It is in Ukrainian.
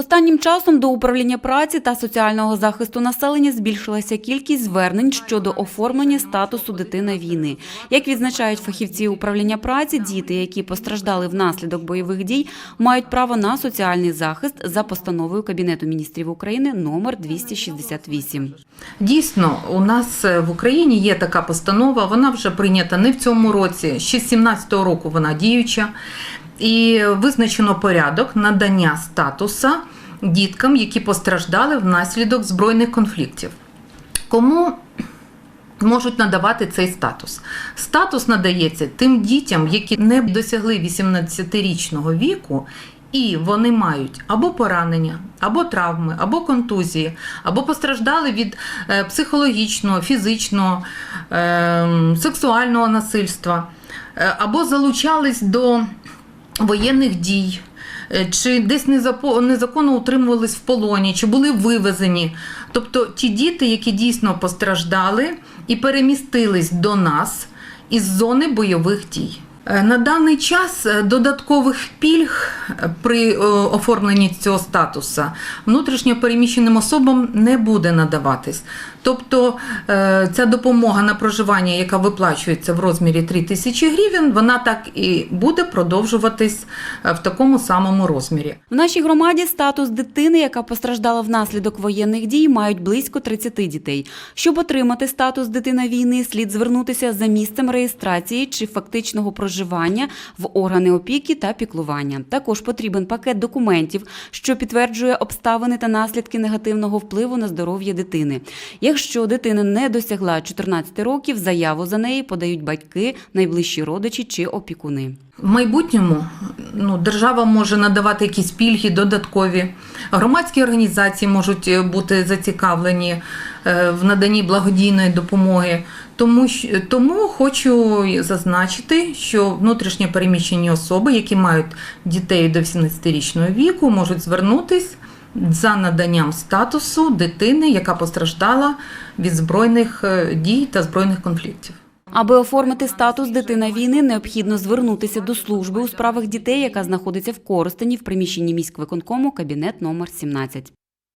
Останнім часом до управління праці та соціального захисту населення збільшилася кількість звернень щодо оформлення статусу дитина війни. Як відзначають фахівці управління праці, діти, які постраждали внаслідок бойових дій, мають право на соціальний захист за постановою Кабінету міністрів України номер 268. Дійсно, у нас е, в Україні є така постанова. Вона вже прийнята не в цьому році, ще з 17-го року вона діюча. І визначено порядок надання статуса діткам, які постраждали внаслідок збройних конфліктів. Кому можуть надавати цей статус? Статус надається тим дітям, які не досягли 18-річного віку. І вони мають або поранення, або травми, або контузії, або постраждали від е, психологічного, фізичного, е, сексуального насильства, е, або залучались до воєнних дій, е, чи десь незаконно утримувались в полоні, чи були вивезені. Тобто ті діти, які дійсно постраждали і перемістились до нас із зони бойових дій. Е, На даний час е, додаткових пільг е, при оформленні цього статуса внутрішньо переміщеним особам не буде надаватись. Тобто ця допомога на проживання, яка виплачується в розмірі 3 тисячі гривень, вона так і буде продовжуватись в такому самому розмірі. В нашій громаді статус дитини, яка постраждала внаслідок воєнних дій, мають близько 30 дітей. Щоб отримати статус дитина війни, слід звернутися за місцем реєстрації чи фактичного проживання в органи опіки та піклування. Також потрібен пакет документів, що підтверджує обставини та наслідки негативного впливу на здоров'я дитини. Якщо дитина не досягла 14 років, заяву за неї подають батьки, найближчі родичі чи опікуни. В майбутньому ну, держава може надавати якісь пільги додаткові. Громадські організації можуть е, бути зацікавлені е, в наданні благодійної допомоги. Тому, тому хочу зазначити, що внутрішньо переміщені особи, які мають дітей до 18-річного віку, можуть звернутись за наданням статусу дитини, яка постраждала від збройних е, дій та збройних конфліктів. Аби оформити статус дитина війни, необхідно звернутися до служби у справах дітей, яка знаходиться в Коростені в приміщенні міськвиконкому, кабінет номер 17.